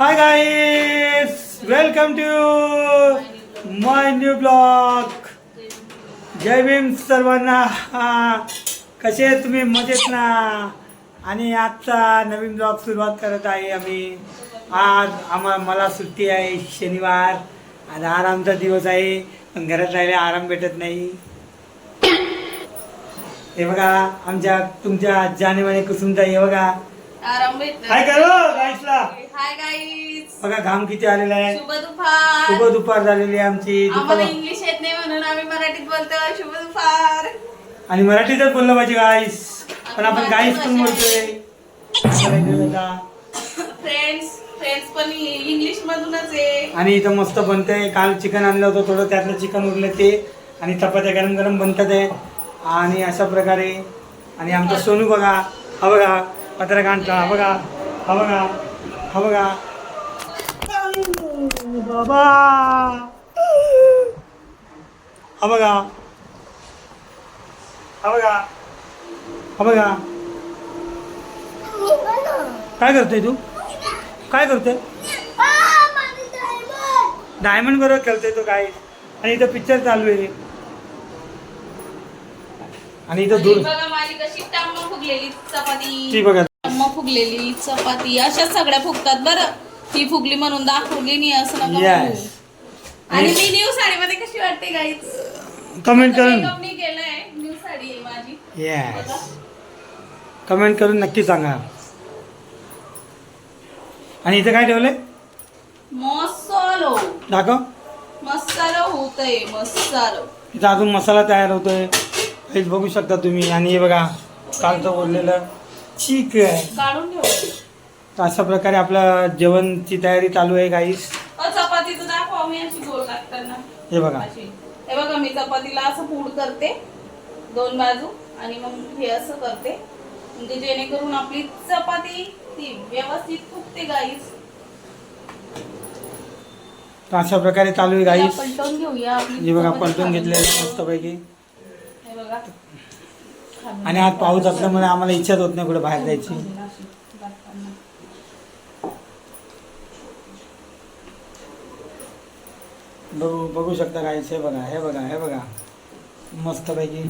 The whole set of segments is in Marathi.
Hi guys welcome to my new blog Jai Bhim सर्वांना. कसे तुम्ही? मजेत ना? आणि आजचा नवीन ब्लॉग सुरुवात करत आहे आम्ही. आज आम्हा मला सुट्टी आहे शनिवार. आज आरामचा दिवस आहे. पण घरात राहिले आराम भेटत नाही. हे बघा आमच्या तुमच्या जानेवाने कुसुमता हे बघा. आराम काय करू गाईसला हाय गाईज बघा घाम किती आलेला आहे. शुभ दुपार. शुभ दुपार झालेली आहे आमची. आम्हाला दुपार इंग्लिश येत नाही म्हणून आम्ही मराठीत बोलतो. शुभ दुपार. आणि मराठीतच बोललं पाहिजे गाईस पण आपण गाईस पण बोलतोय. फ्रेंड्स फ्रेंड्स पण इंग्लिश मधूनच आहे. आणि इथं मस्त बनतंय. काल चिकन आणलं होतं थोडं त्यातलं चिकन उरलं ते. आणि चपात्या गरम गरम बनतात आहे. आणि अशा प्रकारे. आणि आमचा सोनू बघा. हा बघा. पत्रकांचा हा बघा हा बघा हा बघा बाबा. हा बघा हा बघा हा बघा काय करतोय तू? काय करतोय? डायमंड बरोबर खेळतोय तो काय आणि इथं पिक्चर चालू आहे. आणि इथं दूर ती बघा. टम्म फुगलेली चपाती अशा सगळ्या फुगतात बरं. ही फुगली म्हणून दाखवली नाही असं नका म्हणू. Yes. आणि मी न्यू साडीमध्ये कशी वाटते गाईच कमेंट करून. मेकअप नाही केलंय न्यू साडी आहे माझी. येस कमेंट करून नक्की सांगा. आणि इथं काय ठेवलंय? मसालो. दाखव. मसाला होतय मसालो. इथं अजून मसाला तयार होतोय. हेच बघू शकता तुम्ही. आणि हे बघा कालचं बोललेलं चीक आहे. काढून ठेव. अशा प्रकारे आपलं जेवणची तयारी चालू आहे अ, चपातीचं दाखवा मी अशी गोल टाकताना हे बघा. अशी. हे बघा मी चपातीला असं पूड करते दोन बाजू आणि मग हे असं करते. म्हणजे जेणेकरून आपली चपाती ती व्यवस्थित फुगते गाईस तर अशा प्रकारे चालू आहे गाईस पलटवून घेऊया आपली हे बघा चपाती पलटून खाली. घेतलेलं मस्तपैकी. हे बघा. आणि आज पाऊस असल्यामुळे आम्हाला इच्छाच होत नाही कुठे बाहेर जायची. बघू बघू शकता काय हे बघा हे बघा हे बघा. मस्तपैकी.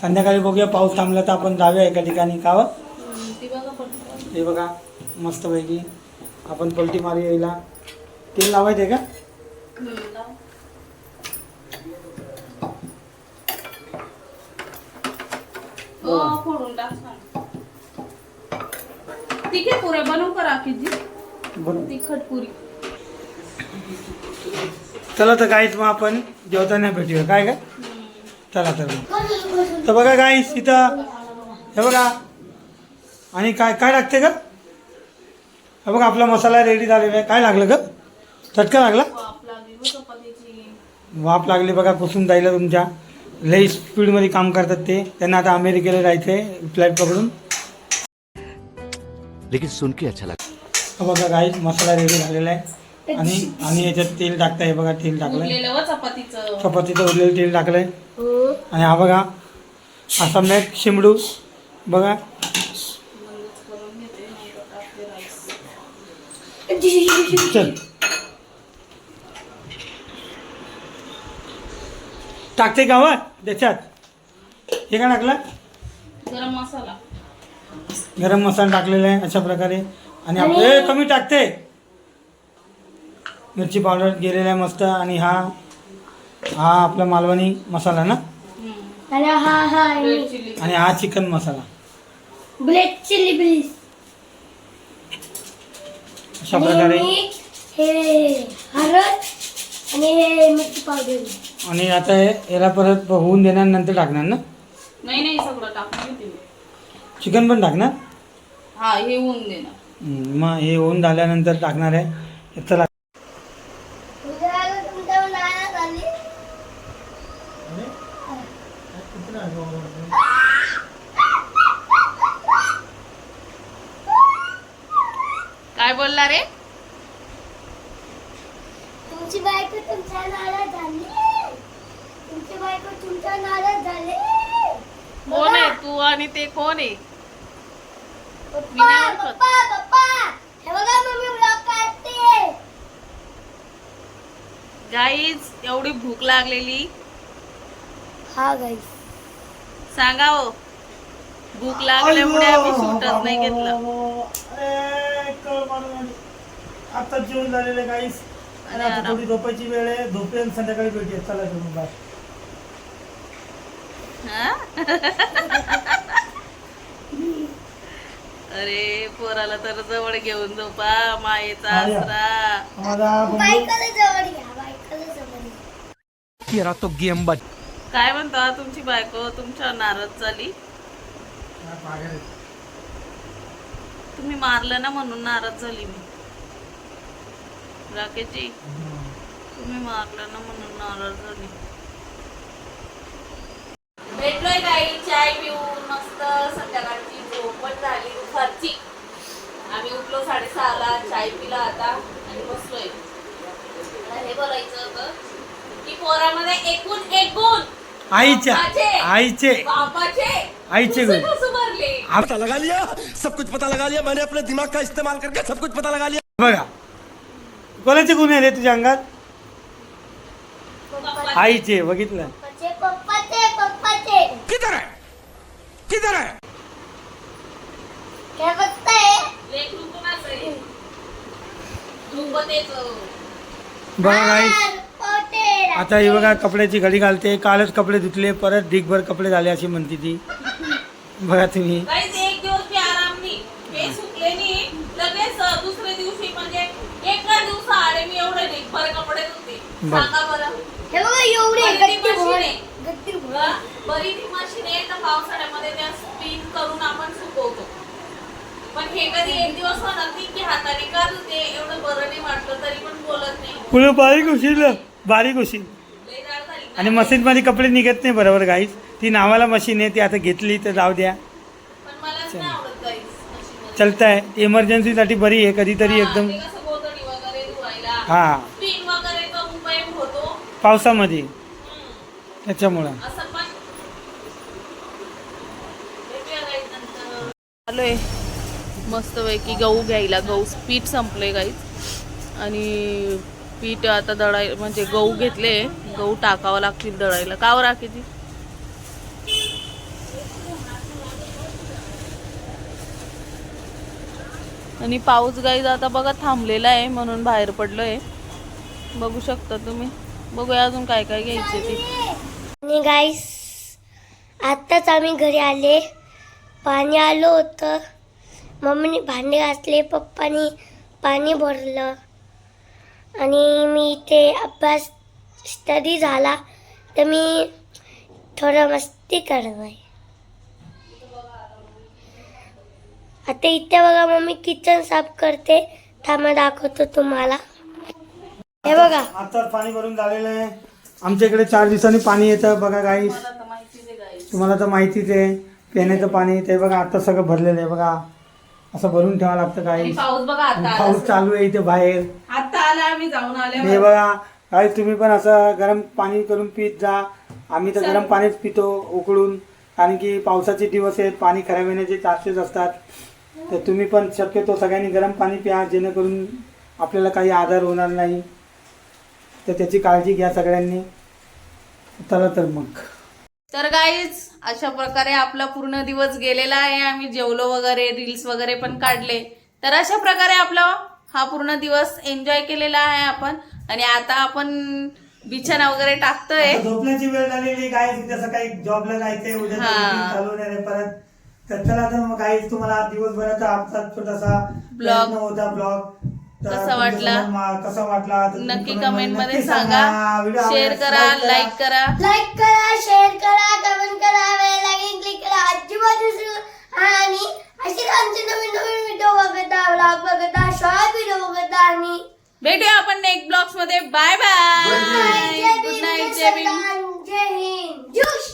संध्याकाळी बघूया पाऊस थांबला तर आपण जाऊया एका ठिकाणी का हो? बघा हे बघा मस्तपैकी. आपण पलटी मारू यायला तेल लावायचं आहे का हो, फोडून टाक छान. तिखट पुऱ्या बनवू का राखीची बरोबर तिखट पुरी चला तर गाईस मग आपण जेवताना भेटूया. काय काय चला तर. तर बघा गाईस इथं हे बघा. आणि काय काय लागते का हे बघा आपला मसाला रेडी झालेला आहे. काय लागलं का चटका लागला? वाफ लागली बघ कुसून जायला तुमच्या. लई स्पीडमध्ये काम करतात ते. त्यांना आता अमेरिकेला जायचं आहे फ्लाईट पकडून. लेकिन सुन के अच्छा लगा हा बघा गाईस मसाला रेडी झालेला आहे. आणि आणि याच्यात तेल टाकता हे बघा तेल टाकलंय. चपातीचं. उरलेलं तेल टाकलंय. आणि हा बघा असा मॅक शिमडू बघा. करून घेते नंतर टाकते गावात त्याच्यात हे काय टाकलं? गरम मसाला. गरम मसाला टाकलेला आहे अशा प्रकारे. आणि आपले कमी टाकते. मिरची पावडर गेलेला आहे मस्त. आणि हा हा आपला मालवणी मसाला ना. आणि हा हा आणि हा chicken masala. Black chilli please अशा प्रकारे. हे हळद आणि हे मिरची पावडर. आणि आता हे याला परत होऊन देणार नंतर टाकणार ना? नाही नाही सगळं टाकून घेते. चिकन पण टाकणार? हा हे होऊन देणार. हम्म, मग हे होऊन झाल्यानंतर टाकणार आहे. चला तुमच्या नाराज झाली काय बोलला रे तुमची बायको तुमच्या नाराज झाली. तुमची बायको तुमच्या नाराज झाले. कोण आहे तू आणि ते कोण आहे? पप्पा पप्पा पप्पा. हे बघा मम्मी ब्लॉग काढते. गाईज एवढी भूक लागलेली. हा गाई सांगा हो. भूक लागल्यामुळे आम्ही शूटच नाही घेतलं. आता जेवण झालेलं काहीच आणि आता थोडी झोपायची वेळ आहे. झोपेन संध्याकाळी भेटूया. चला बाय हा? अरे पोराला तर जवळ घेऊन झोपा मायेचा हा. आसरा. माझा बंधू बायकाला जवळ घ्या बायकाला जवळ घ्या. तेरा तो गेम बच काय म्हणता तुमची बायको? तुमच्या नाराज झाली? हा, पागल आहे. तुम्ही मारलं ना म्हणून नाराज झाली मी. राकेशजी तुम्ही मारलं ना म्हणून नाराज झाली. भेटलोय काही चाय पिऊन मस्त. संध्याकाळची झोपट झाली दुपारची. आम्ही उठलो साडेसहाला चाय पिला आता आणि बसलोय. मला हे बोलायचं होतं की पोरामध्ये एकूण एक गुण आईच्या आईचे. बापाचे. आईचे गुण. पता लगा लिया सब कुछ पता लगा लिया मैंने अपने दिमाग का इस्तेमाल करके सब कुछ पता लगा लिया। बघा कोणाचे गुन्हे आले तुझ्या अंगात. आईचे बघितलं. है? है. बघा पोटे, आता ही बघा कपड्याची घडी घालते कालच कपडे धुतले परत ढीगभर कपडे झाले अशी म्हणते ती. बघा तुम्ही काहीच एक दिवस बी आराम नाही हे सुकले नाही लगेच अं, दुसऱ्या दिवशी म्हणजे एका दिवसाआडे कपडे धुते. बरं. सांगा बरं. हे बघा एवढे आणि ती गट्टी भर मशीन आहे. गट्टी भर. बरं? बरी ती मशीन आहे तर पावसाळ्यामध्ये त्या स्पिन करून आपण सुकवतो. पण हे कधी एक दिवस होणार नाही की हाताने का धुते एवढं बरं नाही वाटलं तरी पण बोलत नाही. पुढे बारीक होशील बारीक होशील. लय जाड झाली ना. आणि मशीनमध्ये कपडे निघत नाही बरोबर गाईस ती नावाला मशीन आहे ती आता घेतली तर जाऊ द्या. पण मलाच नाही आवडत गाईस मशीनमध्ये. चलताय. इमर्जन्सीसाठी बरी आहे कधीतरी एकदम. ते कसं गोधडी वगैरे धुवायला. हा स्पिन वगैरेचा उपयोग होतो पावसामध्ये. त्याच्यामुळं. असं आहे मस्तपैकी आलोय. मस्त पैकी गहू घ्यायला. गहू पीठ संपले गाईच आणि पीठ आता दळाय म्हणजे गहू घेतले. गहू टाकावं लागतील दळायला. कावर हो राखीची आणि पाऊस गाईज आता बघा थांबलेला आहे म्हणून बाहेर पडलोय. बघू शकता तुम्ही. बघूया अजून काय काय घ्यायचं ते आणि गाईस आत्ताच आम्ही घरी आले. पाणी आलो होतं. मम्मीने भांडे घासले पप्पानी पाणी भरलं. आणि मी इथे अभ्यास स्टडी झाला. तर मी थोडं मस्ती करत आहे. आता इथे बघा मम्मी किचन साफ करते. थांबा दाखवतो तुम्हाला. हे बघा. आता पाणी भरून झालेलं आहे. आमच्या इकडे चार दिवसांनी पाणी येतं. बघा guys. तुम्हाला तर माहितीच आहे पिण्याचं पाणी ते बघा आता सगळं भरलेलं आहे. बघा असं भरून ठेवावं लागतं गाईस पाऊस बघा आता आला पाऊस चालू आहे इथे बाहेर. आता आला आम्ही जाऊन हे आले बघा काय तुम्ही पण असं गरम पाणी करून पित जा. आम्ही तर गरम पाणीच पितो उकळून. कारण की पावसाचे दिवस आहेत पाणी खराब येण्याचे चान्सेस असतात. तर तुम्ही पण शक्यतो सगळ्यांनी गरम पाणी प्या जेणेकरून आपल्याला काही आजार होणार नाही. तर त्याची काळजी घ्या सगळ्यांनी. चला तर मग. तर गाईज अशा प्रकारे आपला पूर्ण दिवस गेलेला आहे. आम्ही जेवलो वगैरे रील्स वगैरे पण काढले. तर अशा प्रकारे आपला हा पूर्ण दिवस एन्जॉय केलेला आहे आपण. आणि आता आपण बिछाना वगैरे टाकतोय. आता झोपण्याची वेळ झालेली काय जसं काही जॉबला जायचंय उद्या हा. meeting चालू होणार आहे परत. तर चला तर मग काही तुम्हाला आज दिवसभराचा आमचा छोटासा प्रयत्न होता ब्लॉग कसा वाटला? कसा वाटला? नक्की कमेंटमध्ये सांगा. शेअर करा लाईक करा. लाईक करा शेअर करा कमेंट करा बेल आयकॉन क्लिक करा. अजिबात विसरू आणि असे आमचे नवीन नवीन व्हिडिओ बघता ब्लॉग बघता शॉर्ट व्हिडिओ बघता आणि भेटूया आपण next ब्लॉग्समध्ये. Bye bye good night Jai Hind. Jai